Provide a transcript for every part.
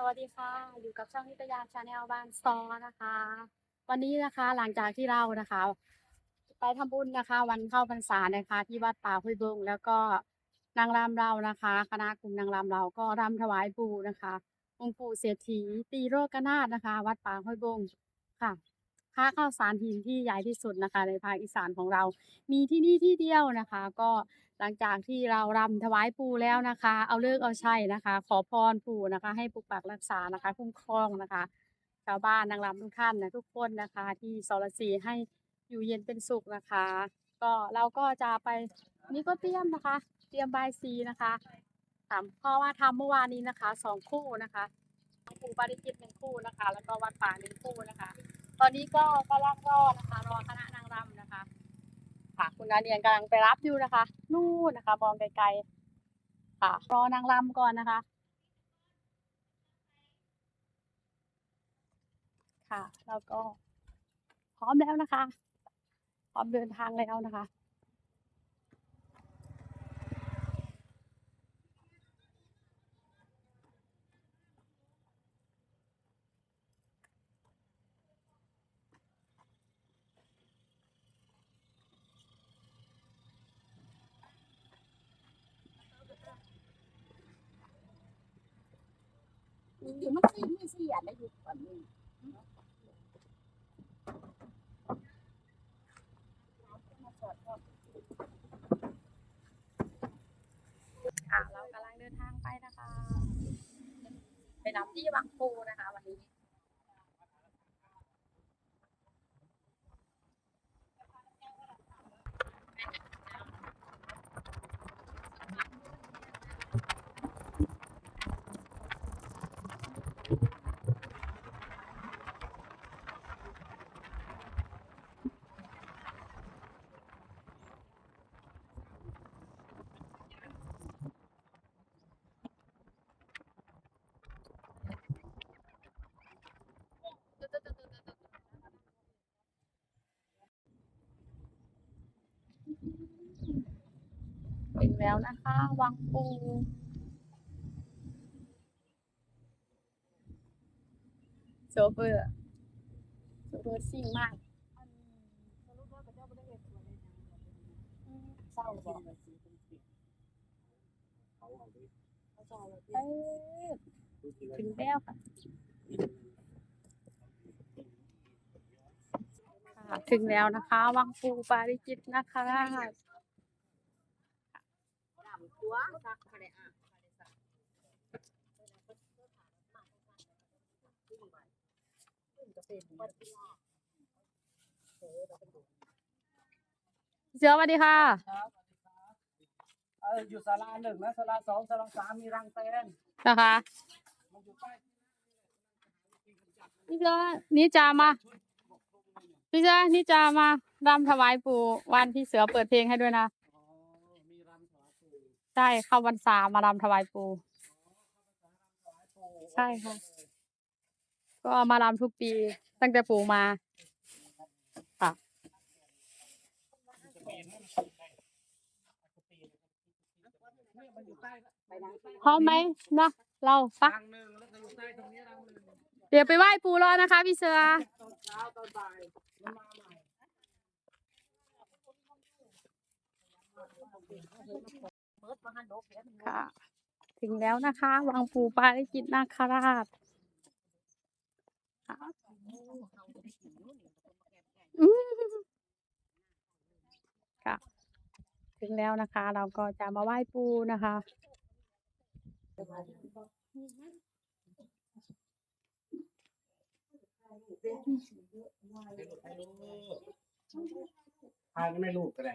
สวัสดีค่ะ อยู่กับช่องนิตยาชาแนลบ้านซอนะคะ วันนี้นะคะหลังจากที่เรานะคะ ไปทำบุญนะคะ วันเข้าพรรษานะคะ ที่วัดป่าห้วยบงแล้วก็นางรำเรานะคะ คณะกลุ่มนางรำเราก็รำถวายปู่นะคะองค์ปู่เศรษฐีตีโรกนาถนะคะ วัดป่าห้วยบงค่ะ ค่าข้าวสารหินที่ใหญ่ที่สุดนะคะ ในภาคอีสานของเรา มีที่นี่ที่เดียวนะคะ ก็หลังจากที่เรารำถวายปู่แล้วนะคะ เอาเลิกเอาชัยนะคะ ขอพรปู่นะคะ ให้ปกปักรักษานะคะ คุ้มครองนะคะ ชาวบ้านนางรำทุกท่านนะทุกคนนะคะ ที่สรศรีให้อยู่เย็นเป็นสุขนะคะ ก็เราก็จะไปนี่ก็เตรียมนะคะ เตรียมบายสีนะคะถามเพราะว่าทำเมื่อวานนี้นะคะสองคู่นะคะปู่ปาริจิตหนึ่งคู่นะคะ แล้วก็วัดป่าหนึ่งคู่นะคะ ตอนนี้ก็กำลังรอนะคะรอคณะนางรำนะคะ ค่ะ คุณนาเนียนกำลังไปรับอยู่นะคะ นู่นนะคะ มองไกลๆค่ะ รอนางรำก่อนนะคะ ค่ะ แล้วก็พร้อมแล้วนะคะ พร้อมเดินทางแล้วนะคะ อยู่มันสิมีเสียได้อยู่ก่อนนี้ค่ะเรากำลังเดินทางไปนะคะ ไปนำที่บางปูนะคะ วันนี้ แล้วนะคะ วังปูโซเฟอร์โซเฟอร์ซิ่งมากเศร้าบ่เอ้ยถึงแล้วค่ะถึงแล้วนะคะ วังปูปาริจิตนะคะ ตัวซักอะไรอะจะเป็นเสือสวัสดีค่ะครับสวัสดีครับเอออยู่ศาลาหนึ่งนะศาลาสองศาลาสามมีรังแตนนะคะมันอยู่ใต้นี่จะนี่จะมาพี่จะนี่จะมารำถวายปู่วันที่เสือเปิดเพลงให้ด้วยนะ อ๋อมีรำถวายปู่ ใช่เข้าวันสามมารำถวายปู่ถวายปู ใช่ค่ะ ก็มารำทุกปี ตั้งแต่ปูมาค่ะเนี่ยมันอยู่ใต้ไปนะพร้อมไหมเนาะเราปะเดี๋ยวไปไหว้ปูรอนะคะ พี่เสือ ค่ะ ถึงแล้วนะคะ วังปู่ปาริจิตนาคราชค่ะ ถึงแล้วนะคะ เราก็จะมาไหว้ปูนะคะพายไม่ลูกก็ได้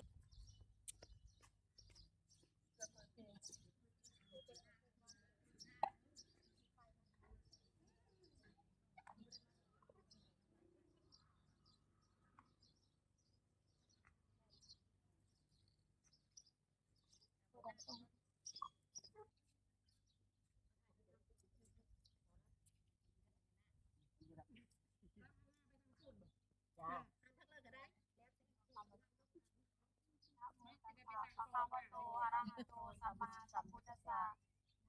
ปะคะวะโตอะระหะโตสัมมาสัมพุทธัสสะ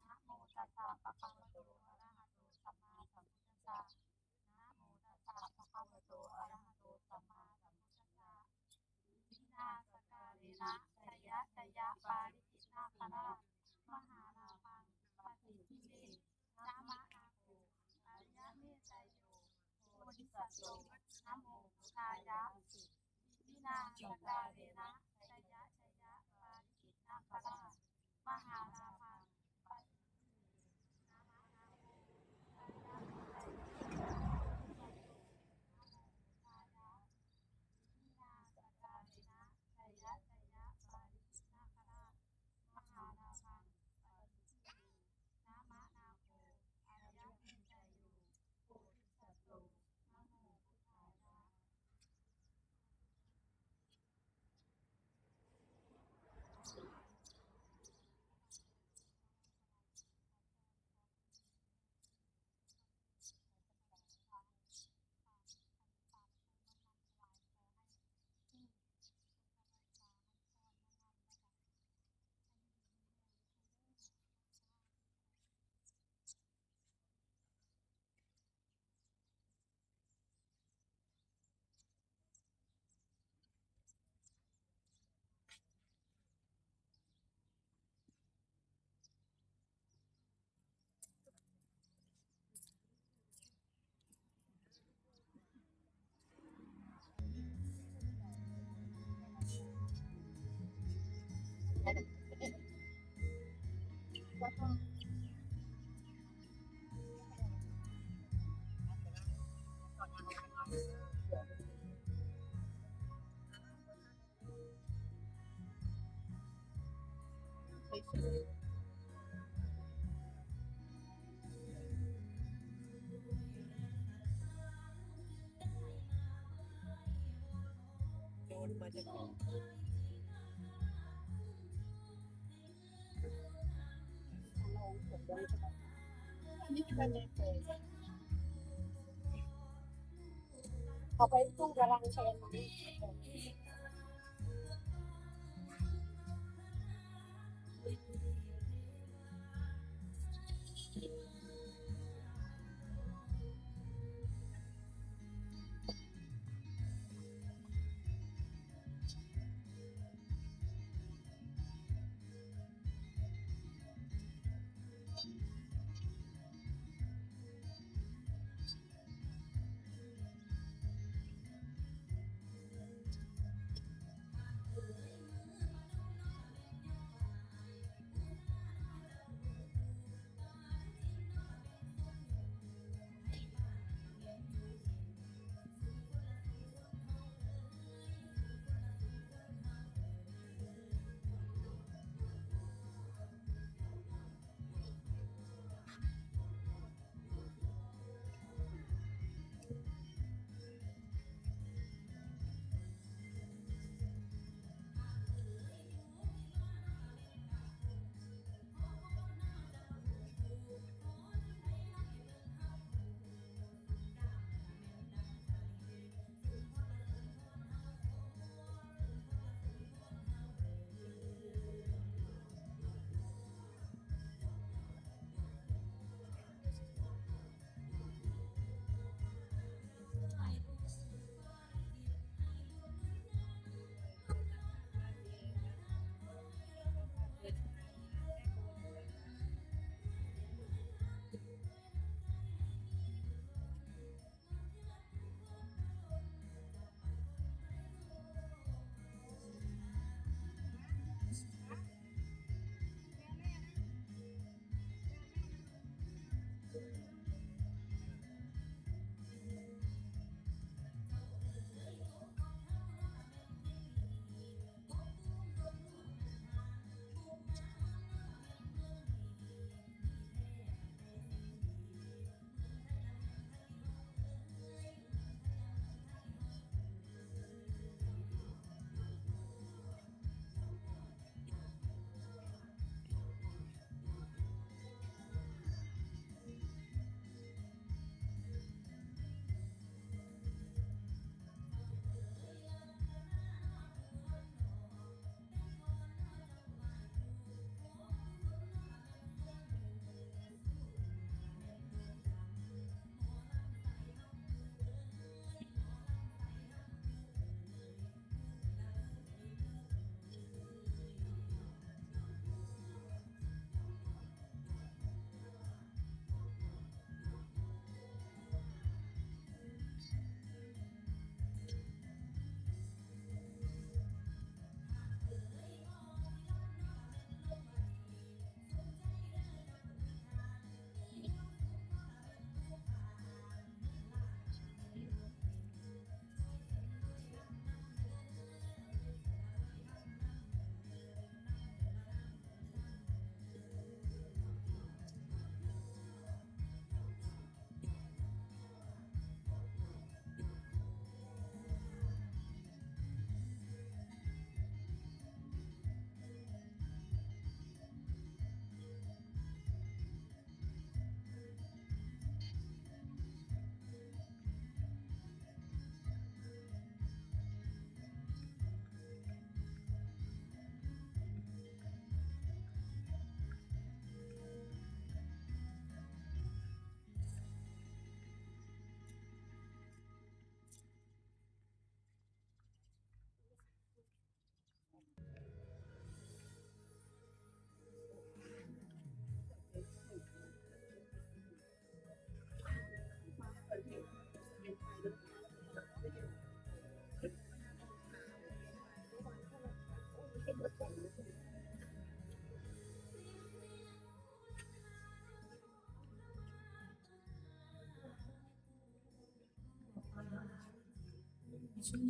นะโมตัสสะปะคะวะโตอะระหะโตสัมมาสัมพุทธัสสะนะโมตัสสะปะคะวะโตอะระหะโตสัมมาสัมพุทธัสสะวินาสการินะจยะจยะปาริจิตนา ราชมหานาพังปฏิทิเนนามะอาโกอริยเมตไยโยโพธิสัตว์โตนะโมพุทธายะวินาศกาเรนะชัยยะชัยยะปาริจิตนาคราชมหานา โยนมาจากไหนเอาไปตู้กำลังเชนมัน ขึ้น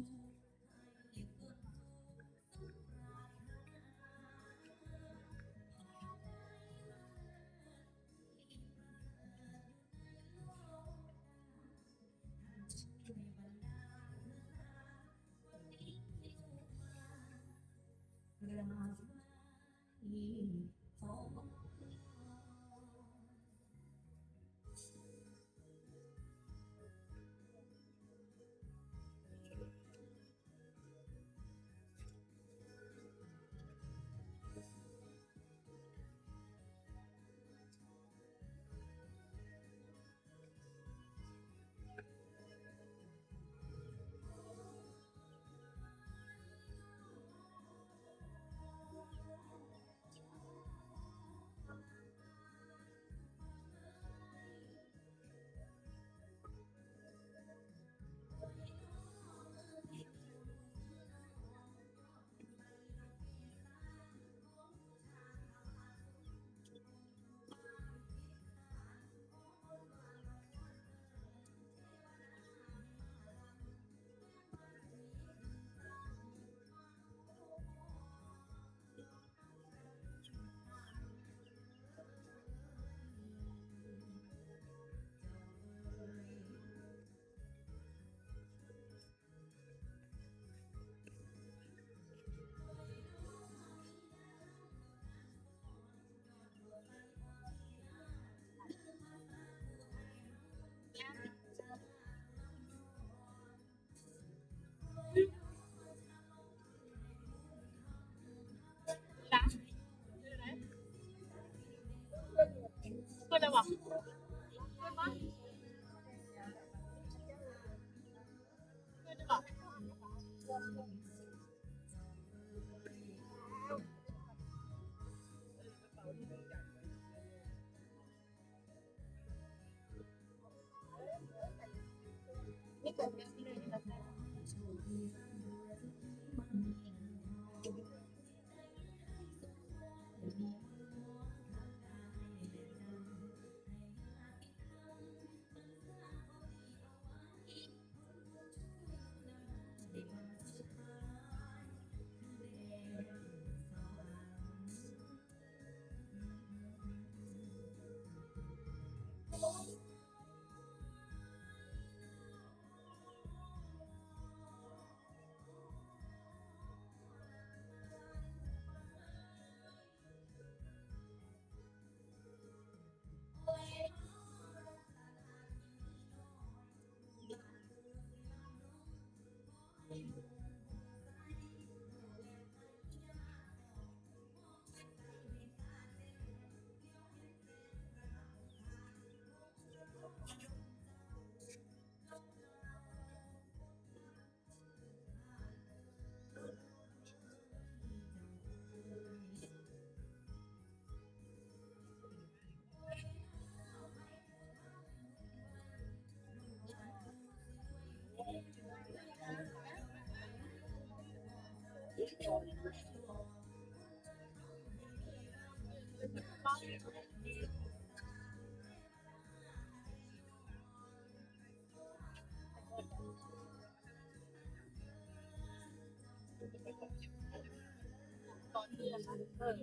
ตอนนี้นะคะเออ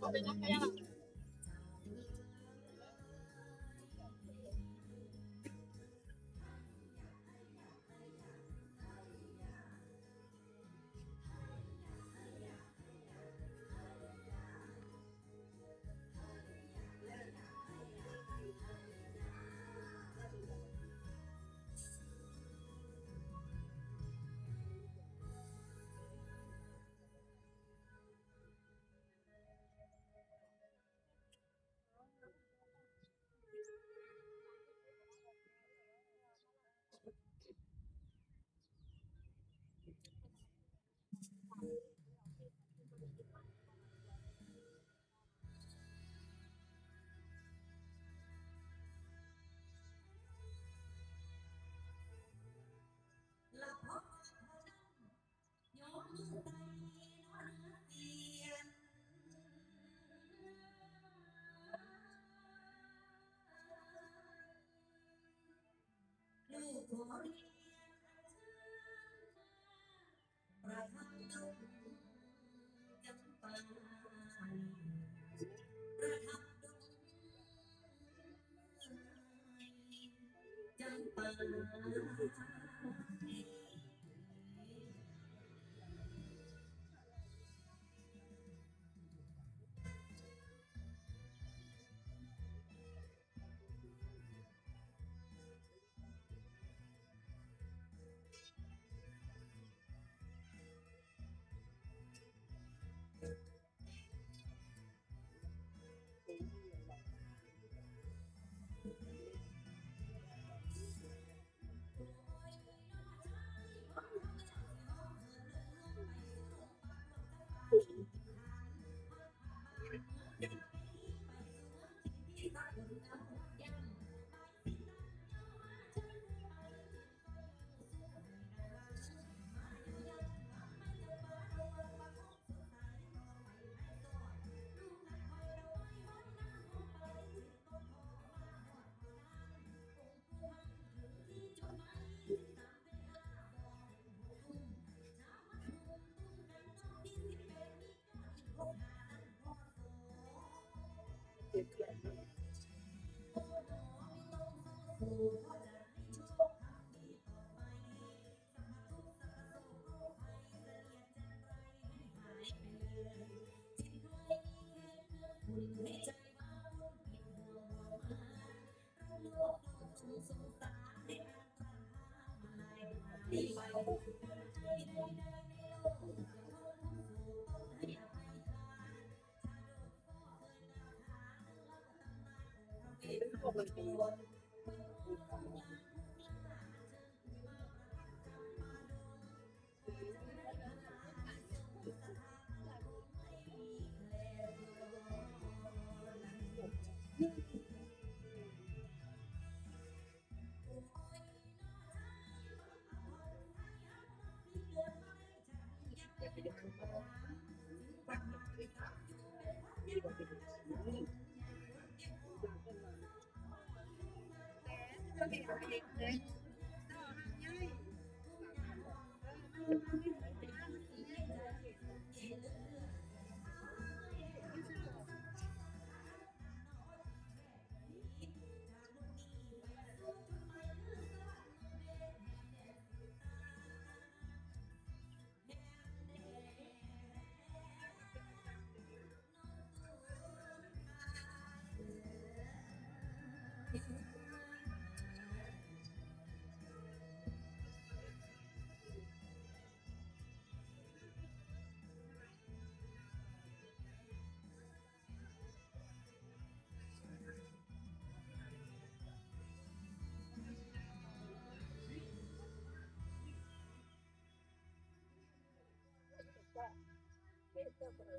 เอาไปนับไปยังลูก Thank you. เ